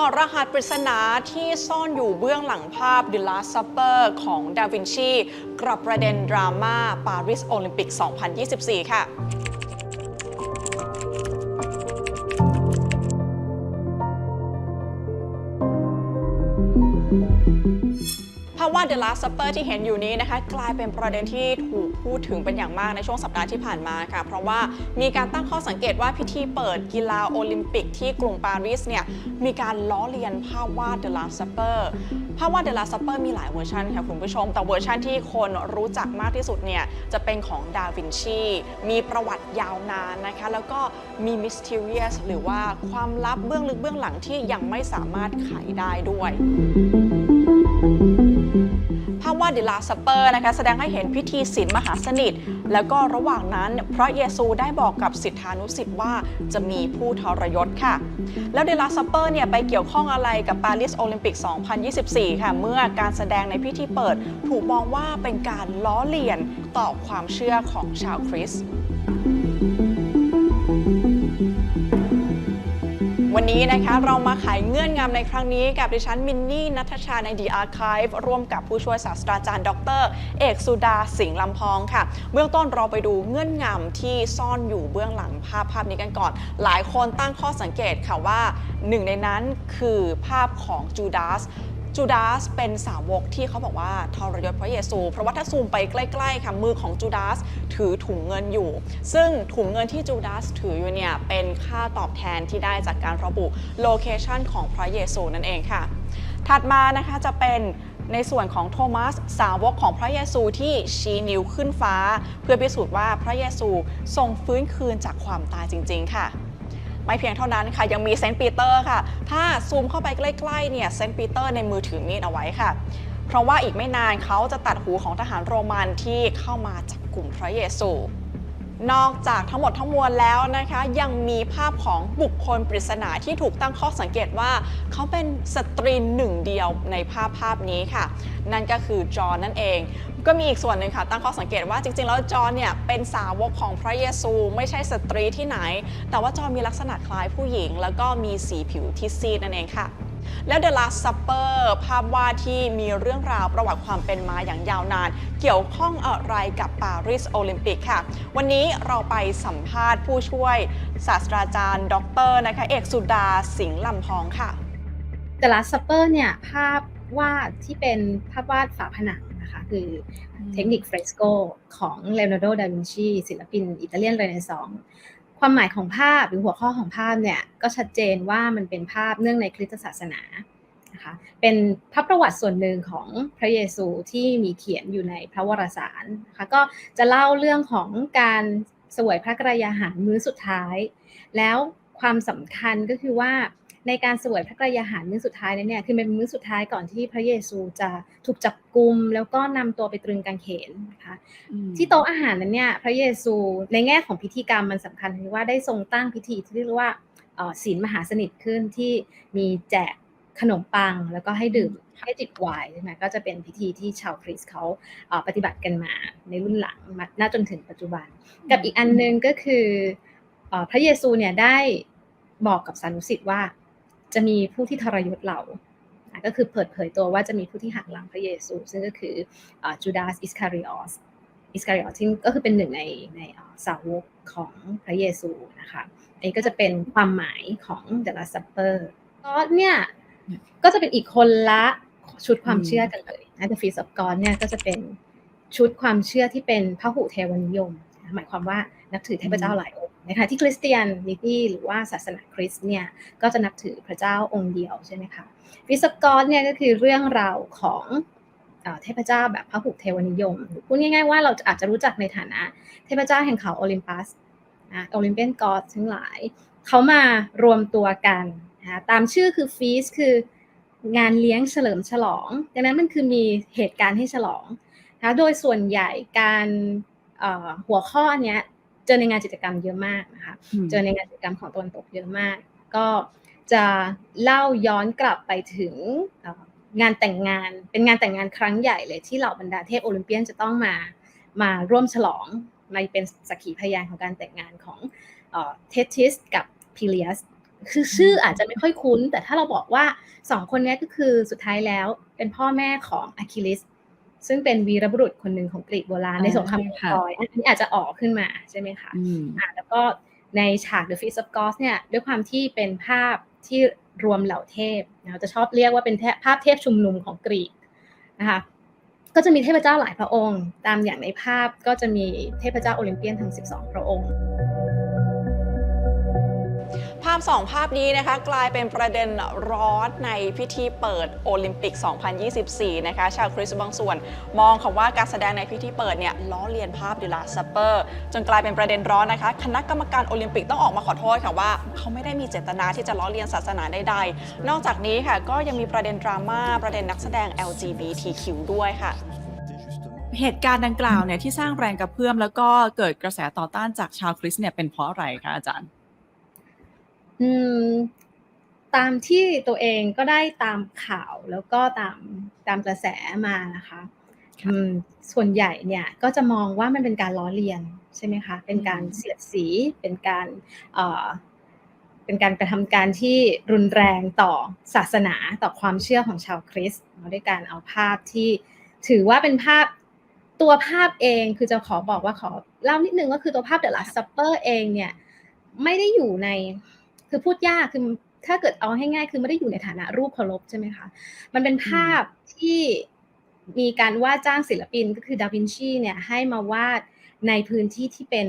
ถอดรหัสปริศนาที่ซ่อนอยู่เบื้องหลังภาพ The Last Supper ของดาวินชีกลับประเด็นดราม่าปารีสโอลิมปิก 2024 ค่ะ ภาพวาด The Last Supper ที่เห็นอยู่นี้นะคะกลายเป็นประเด็นที่ถูกพูดถึงเป็นอย่างมากในช่วงสัปดาห์ที่ผ่านมาค่ะเพราะว่ามีการตั้งข้อสังเกตว่าพิธีเปิดกีฬาโอลิมปิกที่กรุงปารีสเนี่ยมีการล้อเลียนภาพวาด The Last Supper ภาพวาด The Last Supper มีหลายเวอร์ชันค่ะคุณผู้ชม แต่เวอร์ชันที่คนรู้จักมากที่สุดเนี่ยจะเป็นของดาวินชี มีประวัติยาวนานนะคะแล้วก็มี mysterious หรือว่าความลับเบื้องลึกเบื้องหลังที่ยังไม่สามารถไขได้ด้วย ภาพวาด The Last Supper นะคะแสดงให้เห็นพิธีศีลมหาสนิท แล้วก็ระหว่างนั้นพระเยซูได้บอกกับสิทธานุสิทธิ์ว่าจะมีผู้ทรยศค่ะ แล้ว The Last Supper เนี่ยไปเกี่ยวข้องอะไรกับปารีสโอลิมปิก 2024 ค่ะ เมื่อการแสดงในพิธีเปิด ถูกมองว่าเป็นการล้อเลียนต่อความเชื่อของชาวคริสต์ นี้นะคะเรามาไขเงื่อนงำในครั้งนี้กับดิฉันมินนี่นัทชาใน The Archive ร่วมกับผู้ช่วยศาสตราจารย์ ดร เอกสุดาสิงห์ลำพองค่ะ เบื้องต้นเราไปดูเงื่อนงำที่ซ่อนอยู่เบื้องหลังภาพภาพนี้กันก่อน หลายคนตั้งข้อสังเกตค่ะว่าหนึ่งในนั้นคือภาพของจูดาส จูดาสเป็นสาวกที่เขาบอกว่าทรยศพระเยซู เพราะว่าถ้าซูมไปใกล้ๆค่ะมือของจูดาสถือถุงเงินอยู่ ซึ่งถุงเงินที่จูดาสถืออยู่เนี่ยเป็นค่าตอบแทนที่ได้จากการระบุโลเคชันของพระเยซูนั่นเองค่ะ ถัดมานะคะจะเป็นในส่วนของโทมัสสาวกของพระเยซูที่ชี้นิ้วขึ้นฟ้า เพื่อพิสูจน์ว่าพระเยซูทรงฟื้นคืนจากความตายจริง ๆ ค่ะ ไม่เพียงเท่านั้นค่ะ ยังมีเซนต์ปีเตอร์ค่ะ ถ้าซูมเข้าไปใกล้ๆเนี่ยเซนต์ปีเตอร์ในมือถือมีดเอาไว้ค่ะ เพราะว่าอีกไม่นานเขาจะตัดหูของทหารโรมันที่เข้ามาจับกลุ่มพระเยซูนอกจากทั้งหมดทั้งมวลแล้วนะคะ ยังมีภาพของบุคคลปริศนาที่ถูกตั้งข้อสังเกตว่า เขาเป็นสตรีหนึ่งเดียวในภาพภาพนี้ค่ะ นั่นก็คือจอห์นนั่นเอง ก็มีอีกส่วนหนึ่งค่ะ ตั้งข้อสังเกตว่าจริงๆ แล้วจอห์เนี่ยเป็นสาวกของพระเยซูไม่ใช่สตรีที่ไหน แต่ว่าจอห์มีลักษณะคล้ายผู้หญิง แล้วก็มีสีผิวที่ซีดนั่นเองค่ะ แล้ว The Last Supper ภาพวาดที่มีเรื่องราวประวัติความเป็นมาอย่างยาวนาน เกี่ยวข้องอะไรกับปารีสโอลิมปิกค่ะ วันนี้เราไปสัมภาษณ์ผู้ช่วยศาสตราจารย์ ดรนะคะเอกสุดาสิงห์ลำพองค่ะ The Last Supper เนี่ยภาพวาดที่เป็นภาพวาดฝาผนัง นะคะคืออมเทคนิคเฟรสโกของเล o นาร์โด ดาวินชีศิลปินอิตาเลียนเรเนซองส์ความหมายของภาพหรือหัวข้อของภาพเนี่ยก็ชัดเจนว่ามันเป็นภาพเนื่องในคริสตศาสนานะคะเป็นพระประวัติส่วนหนึ่งของพระเยซูที่มีเขียนอยู่ในพระวรสารนะคะก็จะเล่าเรื่องของการเสวยพระกรยาหารมื้อสุดท้าย แล้วความสำคัญก็คือว่า ในการเสวยพระกรยาหารมื้อสุดท้ายนั้นเนี่ยคือเป็นมื้อสุดท้ายก่อนที่พระเยซูจะถูกจับกุม แล้วก็นำตัวไปตรึงกางเขนนะคะที่โต๊ะอาหารนั้นเนี่ยพระเยซูในแง่ของพิธีกรรมมันสำคัญคือว่าได้ทรงตั้งพิธีที่เรียกว่าเอ่อศีลมหาสนิทขึ้นที่มีแจกขนมปังแล้วก็ให้ดื่มให้จิบไวน์ใช่ไหมก็จะเป็นพิธีที่ชาวคริสต์เขาเอ่อปฏิบัติกันมาในรุ่นหลังมาณจนถึงปัจจุบัน กับอีกอันหนึงก็คือเอ่อพระเยซูเนี่ยได้บอกกับสานุสิทธิ์ว่า จะมีผู้ที่ทรยศเราอะก็คือเปิดเผยตัวว่าจะมีผู้ที่หักหลังพระเยซู ซึ่งก็คือจูดาสอิสคาริออสอิสคาริออสที่ก็คือเป็นหนึ่งในในเอ่อสาวกของพระเยซูนะคะอันนี้ก็จะเป็นความหมายของ The Last Supper ก็เนี่ยก็จะเป็นอีกคนละชุดความเชื่อกันเลยนะ The Feast of God เนี่ยก็จะเป็นชุดความเชื่อที่เป็นพหุเทวนิยม หมายความว่านับถือเทพเจ้าหลายองค์ นะคะที่คริสเตียนนิตี้หรือว่าศาสนาคริสต์เนี่ยก็จะนับถือพระเจ้าองค์เดียวใช่ไหมคะฟิสกอสเนี่ยก็คือเรื่องราวของเทพเจ้าแบบพระหุเทวนิยมพูดง่ายๆว่าเราอาจจะรู้จักในฐานะ เทพเจ้าแห่งเขาโอลิมปัสนะโอลิมเปียนกอสทั้งหลาย เขามารวมตัวกันนะตามชื่อคือฟีสคืองานเลี้ยงเฉลิมฉลอง ดังนั้นมันคือมีเหตุการณ์ให้ฉลองนะโดยส่วนใหญ่การหัวข้อเนี้ย เจอในงานกิจกรรมเยอะมากนะคะเจอในงานกิจกรรมของตะวันตกเยอะมาก ก็จะเล่าย้อนกลับไปถึงเอ่องานแต่งงานเป็นงานแต่งงานครั้งใหญ่เลยที่เหล่าบรรดาเทพโอลิมเปียนจะต้องมามาร่วมฉลองมาเป็นสักขีพยานของการแต่งงานของเทติสกับพิเลียสคือชื่ออาจจะไม่ค่อยคุ้น แต่ถ้าเราบอกว่าสองคนเนี้ยก็คือสุดท้ายแล้วเป็นพ่อแม่ของอะคิลิส ซึ่งเป็นวีรบุรุษคนหนึ่งของกรีกโบราณอ่าในสงครามค่ะทรอยอันนี้อาจจะออกขึ้นมาใช่ไหมคะอืมอะแล้วก็ในฉาก The Feast of Gods เนี่ยด้วยความที่เป็นภาพที่รวมเหล่าเทพนะจะชอบเรียกว่าเป็นแทภาพเทพชุมนุมของกรีกนะคะก็จะมีเทพเจ้าหลายพระองค์ ตามอย่างในภาพก็จะมีเทพเจ้าโอลิมเปียนทั้ง 12 พระองค์ ภาพสองภาพนี้นะคะกลายเป็นประเด็นร้อนในพิธีเปิดโอลิมปิก 2024 นะคะชาวคริสต์บางส่วน มองค่ะว่าการแสดงในพิธีเปิดเนี่ยล้อเลียนภาพดิลาซัปเปอร์ จนกลายเป็นประเด็นร้อนนะคะ คณะกรรมการโอลิมปิกต้องออกมาขอโทษค่ะว่า เขาไม่ได้มีเจตนาที่จะล้อเลียนศาสนาใดๆ นอกจากนี้ค่ะก็ยังมีประเด็นดราม่าประเด็นนักแสดง LGBTQ ด้วยค่ะเหตุการณ์ดังกล่าวเนี่ยที่สร้างแรงกระเพื่อมแล้วก็เกิดกระแสต่อต้านจากชาวคริสต์เนี่ยเป็นเพราะอะไรคะอาจารย์ อืมตามที่ตัวเองก็ได้ตามข่าวแล้วก็ตามตามกระแสมานะคะค่ะอืมส่วนใหญ่เนี่ยก็จะมองว่ามันเป็นการล้อเลียนใช่ไหมคะ เป็นการอืมเสียดสี เป็นการเอ่อเป็นการกระทำการที่รุนแรงต่อศาสนาต่อความเชื่อของชาวคริสต์เนอะด้วยการเอาภาพที่ถือว่าเป็นภาพตัวภาพเองคือจะขอบอกว่าขอเล่านิดนึงก็คือตัวภาพ The Last Supper เองเนี่ยไม่ได้อยู่ใน คือพูดยากคือถ้าเกิดเอาให้ง่ายคือไม่ได้อยู่ในฐานะรูปเคารพใช่ไหมคะ มันเป็นภาพที่มีการวาดจ้างศิลปินก็คือดาวินชีเนี่ยให้มาวาดในพื้นที่ที่เป็น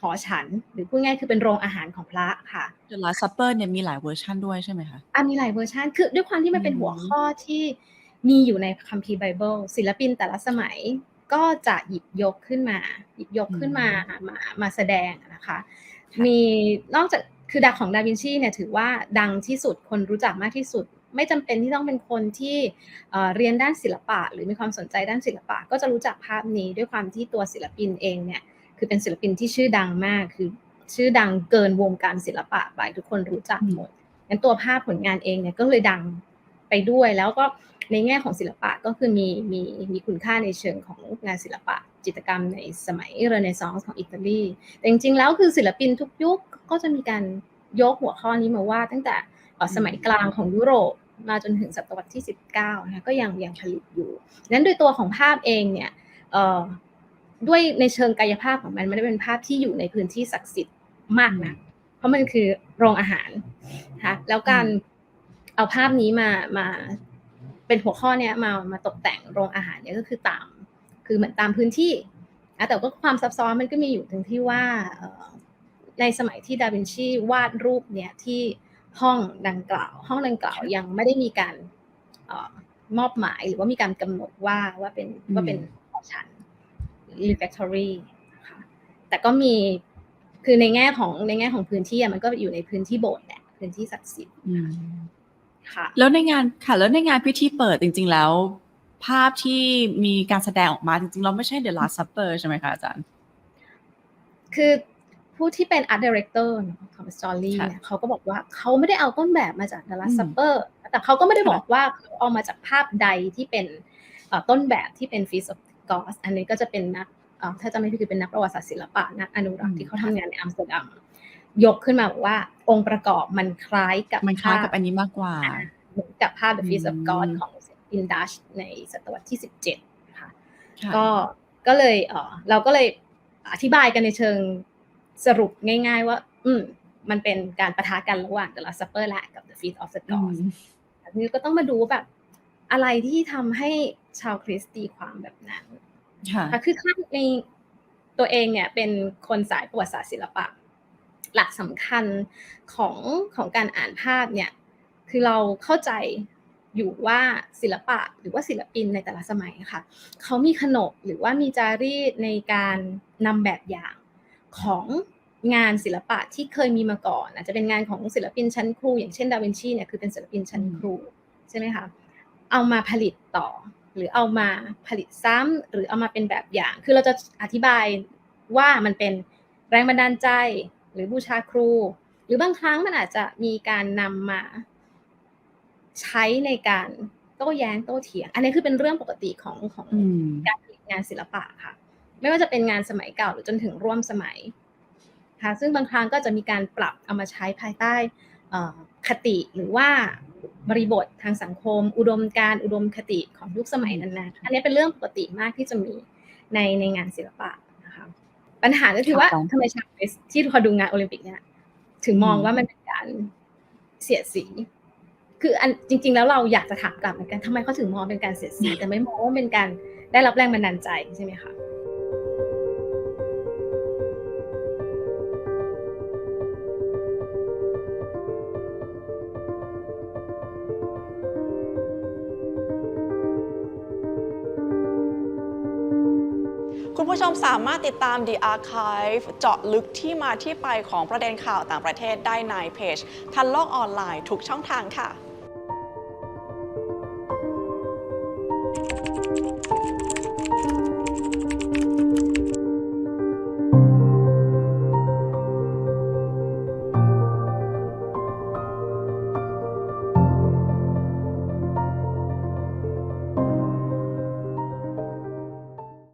หอฉัน หรือพูดง่ายคือเป็นโรงอาหารของพระค่ะ The Last Supper เนี่ยมีหลายเวอร์ชันด้วยใช่ไหมคะอะมีหลายเวอร์ชันคือด้วยความที่มันเป็นอืมหัวข้อที่มีอยู่ในคัมภีร์ไบเบิลศิลปินแต่ละสมัยก็จะหยิบยกขึ้นมา หยิบยกขึ้นมามามาแสดงนะคะ มีนอกจาก คือดาของดาวินชีเนี่ยถือว่าดังที่สุดคนรู้จักมากที่สุด ไม่จำเป็นที่ต้องเป็นคนที่เเรียนด้านศิลปะ หรือมีความสนใจด้านศิลปะ ก็จะรู้จักภาพนี้ด้วยความที่ตัวศิลปินเองเนี่ยคือเป็นศิลปินที่ชื่อดังมากคือชื่อดังเกินวงการศิลปะไปทุกคนรู้จักหมดงั้นตัวภาพผลงานเองเนี่ยก็เลยดังไปด้วยแล้วก็ในแง่ของศิลปะก็คือมีมีมีคุณค่าในเชิงของงานศิลปะ จิตรกรรมในสมัยเรเนซองส์ของอิตาลี แต่จริงๆแล้วคือศิลปินทุกยุคก็จะมีการยกหัวข้อนี้มาว่าดตั้งแต่สมัยกลางของยุโรปมาจนถึงศตวรรษที่ 19นะคะก็ยังยังผลิตอยู่นั้นโดยตัวของภาพเองเนี่ยด้วยในเชิงกายภาพของมันไม่ได้เป็นภาพที่อยู่ในพื้นที่ศักดิ์สิทธิ์มากนะเพราะมันคือโรงอาหารนะคะแล้วการเอาภาพนี้มามาเป็นหัวข้อเนี้ยมามาตกแต่งโรงอาหารเนี่ยก็คือตาม คือเหมือนตามพื้นที่นะแต่ก็ความซับซ้อนมันก็มีอยู่ตรงที่ว่าเอ่อในสมัยที่ดาวินชีวาดรูปเนี่ยที่ห้องดังกล่าว ห้องดังกล่าวยังไม่ได้มีการเออมอบหมายหรือว่ามีการกำหนดว่าว่าเป็นอืมว่าเป็นหอฉัน refectory นะคะแต่ก็มีคือในแง่ของในแง่ของพื้นที่อะมันก็อยู่ในพื้นที่โบสถ์แหละพื้นที่ศักดิ์สิทธิ์อืมค่ะแล้วในงานค่ะ แล้วในงานพิธีเปิดจริง ๆ แล้ว ภาพที่มีการแสดงออกมาจริงๆ เราไม่ใช่ The Last Supper ใช่ไหมคะอาจารย์ คือผู้ที่เป็น art director เนอะของ story ค่ะเนี่ยเขาก็บอกว่าเขาไม่ได้เอาต้นแบบมาจาก The อื Last ม Supper แต่เขาก็ไม่ได้ค่ะบอกว่าเขาเอามาจากภาพใดที่เป็นเอ่อต้นแบบที่เป็น Feast of Gods อันนี้ก็จะเป็นนักเอ่อถ้าจะไม่ผิดคือเป็นนักประวัติศาสตร์ศิลปะนักอนุรักษ์ที่เขาทำงานในอัมสเตอร์ดัมยกขึ้นมาบอกว่าองค์ประกอบมันคล้ายกับมันคล้ายกับภพอันนี้มากกว่าเหมือนกับภาพ The Feast of อืม God ของ อินดัชในศตวรรษที่ 17นะคะค่ะก็ก็เลยเออเราก็เลยอธิบายกันในเชิงสรุปง่าย ๆ ว่า อืมมันเป็นการประทะกันระหว่าง The Last Supper และกับ The Feast of the อื Gods มทีนี้ก็ต้องมาดูว่าแบบอะไรที่ทำให้ชาวคริสต์ตีความแบบนั้นค่ะค่ะคือถ้าในตัวเองเนี่ยเป็นคนสายประวัติศาสตร์ศิลปะ หลักสำคัญของของการอ่านภาพเนี่ย คือเราเข้าใจ อยู่ว่าศิลปะหรือว่าศิลปินในแต่ละสมัยค่ะเขามีขนบหรือว่ามีจารีตในการนำแบบอย่างของงานศิลปะที่เคยมีมาก่อน อาจจะเป็นงานของศิลปินชั้นครู อย่างเช่นดาวินชีเนี่ยคือเป็นศิลปินชั้นครูใช่ไหมคะเอามาผลิตต่อ หรือเอามาผลิตซ้ำหรือเอามาเป็นแบบอย่าง คือเราจะอธิบายว่ามันเป็นแรงบันดาลใจหรือบูชาครู หรือบางครั้งมันอาจจะมีการนำมา ใช้ในการโต้แย้งโต้เถียง อันนี้คือเป็นเรื่องปกติของของอืมการผลิตงานศิลปะค่ะ ไม่ว่าจะเป็นงานสมัยเก่าหรือจนถึงร่วมสมัยค่ะซึ่งบางครั้งก็จะมีการปรับเอามาใช้ภายใต้เอ่อคติหรือว่าบริบททางสังคม อุดมการณ์อุดมคติของยุคสมัยนั้นๆอันนี้เป็นเรื่องปกติมากที่จะมีในในงานศิลปะนะคะปัญหาก็คือว่าครับผมทำไมชาวเวสที่พอดูงานโอลิมปิกเนี่ยถึงมองอืมว่ามันเป็นการเสียดสี คืออันจริง ๆ แล้วเราอยากจะถามกลับเหมือนกันทำไมเขาถึงมองเป็นการเสียดสี แต่ไม่มองว่าเป็นการได้รับแรงบันดาลใจใช่ไหมคะคุณผู้ชมสามารถติดตาม The Archive เจาะลึกที่มาที่ไปของประเด็นข่าวต่างประเทศได้ในเพจ ทันโลกออนไลน์ทุกช่องทางค่ะ